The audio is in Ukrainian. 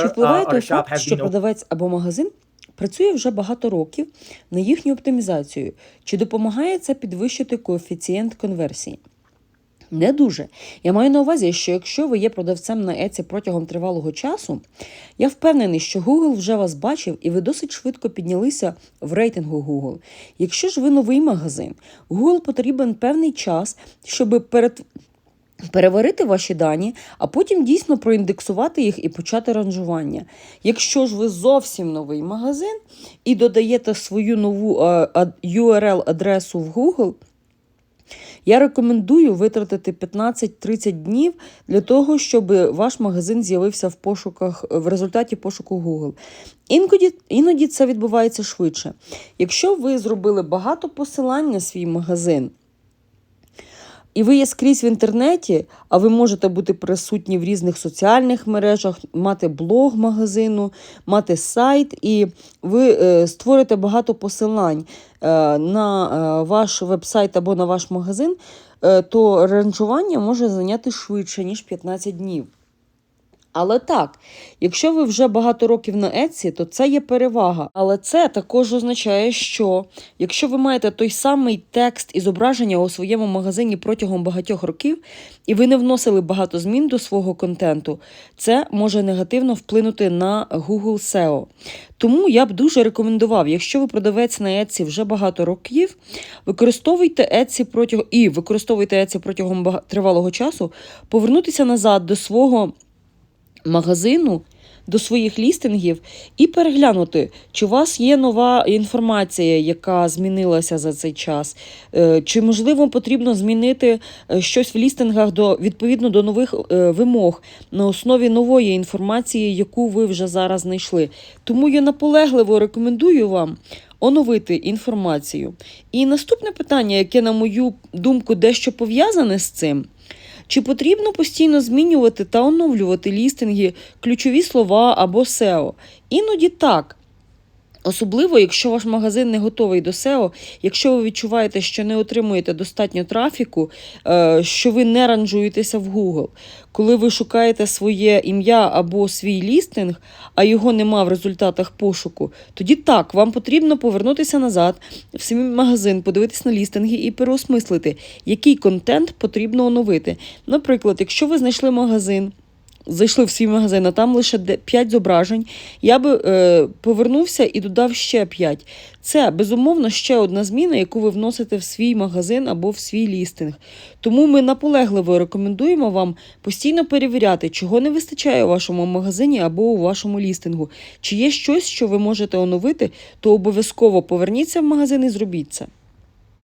Чи uh, впливає or той факт, що продавець або магазин працює вже багато років на їхню оптимізацію? Чи допомагає це підвищити коефіцієнт конверсії? Не дуже. Я маю на увазі, що якщо ви є продавцем на Еці протягом тривалого часу, я впевнений, що Google вже вас бачив і ви досить швидко піднялися в рейтингу Google. Якщо ж ви новий магазин, Google потрібен певний час, щоб перед переварити ваші дані, а потім дійсно проіндексувати їх і почати ранжування. Якщо ж ви зовсім новий магазин і додаєте свою нову е, ад- URL-адресу в Google, я рекомендую витратити 15-30 днів для того, щоб ваш магазин з'явився в пошуках в результаті пошуку Google. Іноді, іноді це відбувається швидше. Якщо ви зробили багато посилань на свій магазин, і ви є скрізь в інтернеті, а ви можете бути присутні в різних соціальних мережах, мати блог магазину, мати сайт, і ви е, створите багато посилань е, на е, ваш веб-сайт або на ваш магазин, то ранжування може зайняти швидше, ніж 15 днів. Але так, якщо ви вже багато років на Etsy, то це є перевага. Але це також означає, що якщо ви маєте той самий текст і зображення у своєму магазині протягом багатьох років, і ви не вносили багато змін до свого контенту, це може негативно вплинути на Google SEO. Тому я б дуже рекомендував, якщо ви продавець на Etsy вже багато років, використовуйте Etsy протягом і використовуйте Etsy протягом тривалого часу, повернутися назад до свого магазину до своїх лістингів і переглянути, чи у вас є нова інформація, яка змінилася за цей час, Е, чи можливо потрібно змінити е, щось в лістингах до відповідно до нових е, вимог на основі нової інформації, яку ви вже зараз знайшли. Тому я наполегливо рекомендую вам. Оновити інформацію. І наступне питання, яке, на мою думку, дещо пов'язане з цим, чи потрібно постійно змінювати та оновлювати лістинги, ключові слова або SEO? Іноді так. Особливо, якщо ваш магазин не готовий до SEO, якщо ви відчуваєте, що не отримуєте достатньо трафіку, е, що ви не ранжуєтеся в Google. Коли ви шукаєте своє ім'я або свій лістинг, а його нема в результатах пошуку, тоді так, вам потрібно повернутися назад в свій магазин, подивитись на лістинги і переосмислити, який контент потрібно оновити. Наприклад, якщо ви знайшли магазин, зайшли в свій магазин, а там лише 5 зображень, я би е, повернувся і додав ще 5. Це, безумовно, ще одна зміна, яку ви вносите в свій магазин або в свій лістинг. Тому ми наполегливо рекомендуємо вам постійно перевіряти, чого не вистачає у вашому магазині або у вашому лістингу. Чи є щось, що ви можете оновити, то обов'язково поверніться в магазин і зробіть це.